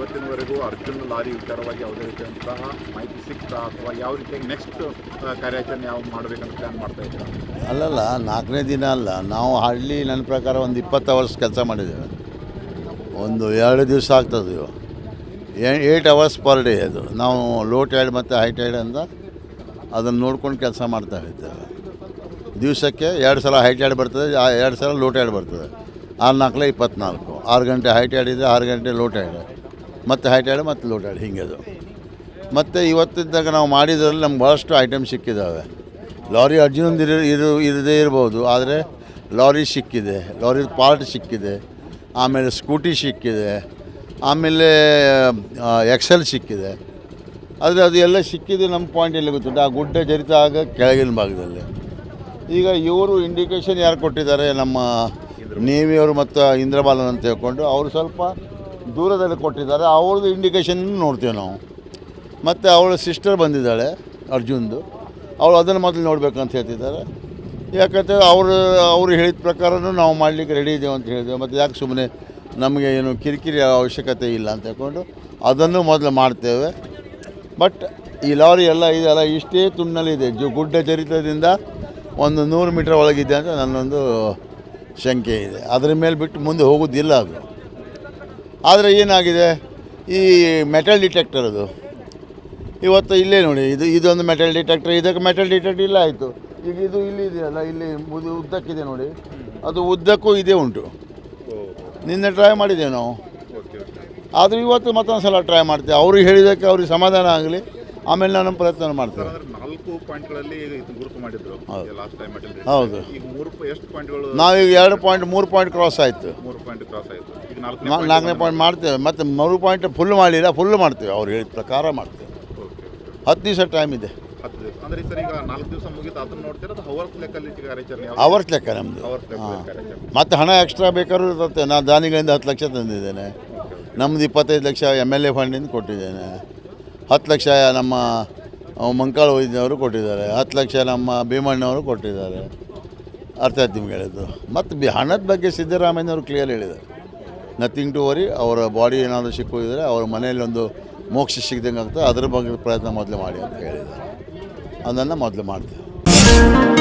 ಇವತ್ತಿನವರೆಗೂ ಅರ್ಜುನ್ ಲಾರಿ ವಿಚಾರವಾಗಿ ಯಾವುದೇ ರೀತಿಯಂತಹ ಮಾಹಿತಿ ಸಿಗ್ತಾ ಅಥವಾ ಯಾವ ರೀತಿಯಾಗಿ ನೆಕ್ಸ್ಟ್ ಕಾರ್ಯಾಚರಣೆ ಯಾವ ಮಾಡಬೇಕಂತ ಪ್ಲಾನ್ ಮಾಡ್ತಾ ಇದ್ದೀರಾ? ಅಲ್ಲಲ್ಲ, ನಾಲ್ಕನೇ ದಿನ ಅಲ್ಲ. ನಾವು ಹಳ್ಳಿ ನನ್ನ ಪ್ರಕಾರ ಒಂದು ಇಪ್ಪತ್ತು ಅವರ್ಸ್ ಕೆಲಸ ಮಾಡಿದ್ದೇವೆ. ಒಂದು ಎರಡು ದಿವಸ ಆಗ್ತದೆ ಇವು ಏಯ್ಟ್ ಅವರ್ಸ್ ಪರ್ ಡೇ ಅದು. ನಾವು ಲೋ ಟೈಡ್ ಮತ್ತು ಹೈ ಟೈಡ್ ಅಂತ ಅದನ್ನು ನೋಡ್ಕೊಂಡು ಕೆಲಸ ಮಾಡ್ತಾ ಇದ್ದೇವೆ. ದಿವಸಕ್ಕೆ ಎರಡು ಸಲ ಹೈ ಟೈಡ್ ಬರ್ತದೆ ಎರಡು ಸಲ ಲೋ ಟೈಡ್ ಬರ್ತದೆ. ಆರು ನಾಲ್ಕಲೇ ಇಪ್ಪತ್ನಾಲ್ಕು. ಆರು ಗಂಟೆ ಹೈ ಟೈಡ್ ಇದೆ, ಆರು ಗಂಟೆ ಲೋ ಟೈಡ್ ಮತ್ತು ಹೈ ಟೈಡ್ ಮತ್ತು ಲೋ ಟೈಡ್ ಹಿಂಗೆ ಅದು. ಮತ್ತು ಇವತ್ತಿದ್ದಾಗ ನಾವು ಮಾಡಿದ್ರಲ್ಲಿ ನಮ್ಗೆ ಭಾಳಷ್ಟು ಐಟಮ್ ಸಿಕ್ಕಿದ್ದಾವೆ ಲಾರಿ ಅರ್ಜುನಂದು ಇರ ಇರು ಇರದೇ ಇರ್ಬೋದು ಆದರೆ ಲಾರಿ ಸಿಕ್ಕಿದೆ ಲಾರಿ ಪಾರ್ಟ್ ಸಿಕ್ಕಿದೆ ಆಮೇಲೆ ಸ್ಕೂಟಿ ಸಿಕ್ಕಿದೆ ಆಮೇಲೆ ಎಕ್ಸೆಲ್ ಸಿಕ್ಕಿದೆ. ಆದರೆ ಅದು ಎಲ್ಲ ಸಿಕ್ಕಿದ್ದು ನಮ್ಮ ಪಾಯಿಂಟ್ ಎಲ್ಲ ಗೊತ್ತುಂಟು ಆ ಗುಡ್ಡ ಜರಿತ ಆಗ ಕೆಳಗಿನ ಭಾಗದಲ್ಲಿ. ಈಗ ಇವರು ಇಂಡಿಕೇಶನ್ ಯಾರು ಕೊಟ್ಟಿದ್ದಾರೆ ನಮ್ಮ ನೇವಿಯವರು ಮತ್ತು ಇಂದ್ರಬಾಲನ್ ಅಂತ ಹೇಳ್ಕೊಂಡು ಅವರು ಸ್ವಲ್ಪ ದೂರದಲ್ಲಿ ಕೊಟ್ಟಿದ್ದಾರೆ, ಅವ್ರದ್ದು ಇಂಡಿಕೇಶನ್ ನೋಡ್ತೀವಿ ನಾವು. ಮತ್ತು ಅವಳ ಸಿಸ್ಟರ್ ಬಂದಿದ್ದಾಳೆ, ಅರ್ಜುನ್ದು. ಅವಳು ಅದನ್ನು ಮೊದಲು ನೋಡಬೇಕಂತ ಹೇಳ್ತಿದ್ದಾರೆ. ಯಾಕಂತೇಳಿ ಅವರು ಅವರು ಹೇಳಿದ ಪ್ರಕಾರನೂ ನಾವು ಮಾಡಲಿಕ್ಕೆ ರೆಡಿ ಇದ್ದೇವೆ ಅಂತ ಹೇಳಿದ್ದೇವೆ. ಮತ್ತು ಯಾಕೆ ಸುಮ್ಮನೆ ನಮಗೆ ಏನು ಕಿರಿಕಿರಿ ಅವಶ್ಯಕತೆ ಇಲ್ಲ ಅಂತ ಹೇಳ್ಕೊಂಡು ಅದನ್ನು ಮೊದಲು ಮಾಡ್ತೇವೆ. ಬಟ್ ಈ ಲಾರಿ ಎಲ್ಲ ಇದೆಲ್ಲ ಇಷ್ಟೇ ತುಂಡಲ್ಲಿದೆ ಜು, ಗುಡ್ಡ ಚರಿತ್ರದಿಂದ ಒಂದು ನೂರು ಮೀಟರ್ ಒಳಗಿದೆ ಅಂತ ನನ್ನೊಂದು ಶಂಕೆ ಇದೆ. ಅದರ ಮೇಲೆ ಬಿಟ್ಟು ಮುಂದೆ ಹೋಗೋದಿಲ್ಲ ಅದು. ಆದರೆ ಏನಾಗಿದೆ? ಈ ಮೆಟಲ್ ಡಿಟೆಕ್ಟರ್ ಅದು. ಇವತ್ತು ಇಲ್ಲೇ ನೋಡಿ ಇದು ಇದೊಂದು ಮೆಟಲ್ ಡಿಟೆಕ್ಟರ್ ಇದಕ್ಕೆ ಮೆಟಲ್ ಡಿಟೆಕ್ಟರ್ ಇಲ್ಲ ಆಯಿತು. ಈಗ ಇದು ಇಲ್ಲಿ ಇದೆಯಲ್ಲ ಇಲ್ಲಿ ಉದ್ದಕ್ಕಿದೆ ನೋಡಿ. ಅದು ಉದ್ದಕ್ಕೂ ಇದೇ ಉಂಟು. ನಿನ್ನೆ ಟ್ರೈ ಮಾಡಿದ್ದೇವೆ ನಾವು. ಆದರೂ ಇವತ್ತು ಮತ್ತೊಂದು ಸಲ ಟ್ರೈ ಮಾಡ್ತೇವೆ. ಅವ್ರಿಗೆ ಹೇಳಿದ್ದಕ್ಕೆ ಅವ್ರಿಗೆ ಸಮಾಧಾನ ಆಗಲಿ. ಆಮೇಲೆ ನಾನು ಪ್ರಯತ್ನ ಮಾಡ್ತೇವೆ ಹೌದು. ಎಷ್ಟು ಪಾಯಿಂಟ್ಗಳು? ನಾವೀಗ ಎರಡು ಪಾಯಿಂಟ್ ಮೂರು ಪಾಯಿಂಟ್ ಕ್ರಾಸ್ ಆಯಿತು. ಮೂರು ಪಾಯಿಂಟ್ ಕ್ರಾಸ್ ಆಯಿತು. ಈಗ ನಾಲ್ಕನೇ ಪಾಯಿಂಟ್ ಮಾಡ್ತೇವೆ. ಮತ್ತೆ ಮೂರು ಪಾಯಿಂಟ್ ಫುಲ್ ಮಾಡಿಲ್ಲ ಫುಲ್ ಮಾಡ್ತೇವೆ. ಅವ್ರು ಹೇಳಿದ ಪ್ರಕಾರ ಮಾಡ್ತೇವೆ. ಹತ್ತು ದಿವಸ ಟೈಮ್ ಇದೆ. ಹತ್ತು ದಿವಸ. ಅಂದ್ರೆ ಸರ್ ಈಗ ನಾಲ್ಕು ದಿವಸ ಮುಗಿತು ಅದನ್ನ ನೋಡ್ತೀರಾ? ಅದು ಹವರ್ಸ್ ಲೆಕ್ಕಲ್ಲಿ ಕಾರ್ಯಾಚರಣೆ ಯಾವ ಅವರ್ಸ್ ಲೆಕ್ಕ ನಮ್ಮದು ಅವರ್ಸ್ ಲೆಕ್ಕ ಹಾಂ. ಕಾರ್ಯಾಚರಣೆ. ಮತ್ತು ಹಣ ಎಕ್ಸ್ಟ್ರಾ ಬೇಕಾದ್ರೂ ಇರುತ್ತೆ ನಾನು ದಾನಿಗಳಿಂದ ಹತ್ತು ಲಕ್ಷ ತಂದಿದ್ದೇನೆ. ನಮ್ಮದು ಇಪ್ಪತ್ತೈದು ಲಕ್ಷ ಎಂ ಎಲ್ ಎ ಫಂಡಿಂದ ಕೊಟ್ಟಿದ್ದೇನೆ. ಹತ್ತು ಲಕ್ಷ ನಮ್ಮ ಮಂಕಾಳ ವೈದ್ಯನವರು ಕೊಟ್ಟಿದ್ದಾರೆ. ಹತ್ತು ಲಕ್ಷ ನಮ್ಮ ಭೀಮಣ್ಣವರು ಕೊಟ್ಟಿದ್ದಾರೆ. ಅರ್ಥ ಆಯ್ತು ನಿಮ್ಗೆ ಹೇಳಿದ್ದು ಮತ್ತು ಬಿ ಹಣದ ಬಗ್ಗೆ ಸಿದ್ದರಾಮಯ್ಯನವರು ಕ್ಲಿಯರ್ ಹೇಳಿದ್ದಾರೆ. ನಥಿಂಗ್ ಟು ವರಿ ಅವರ ಬಾಡಿ ಏನಾದರೂ ಸಿಕ್ಕಿದ್ರೆ ಅವ್ರ ಮನೆಯಲ್ಲಿ ಒಂದು ಮೋಕ್ಷ ಸಿಗ್ದಂಗೆ ಆಗ್ತದೆ ಅದ್ರ ಬಗ್ಗೆ ಪ್ರಯತ್ನ ಮೊದಲು ಮಾಡಿ ಅಂತ ಹೇಳಿದ್ದಾರೆ. ಅದನ್ನು ಮೊದಲು ಮಾಡ್ತೇವೆ.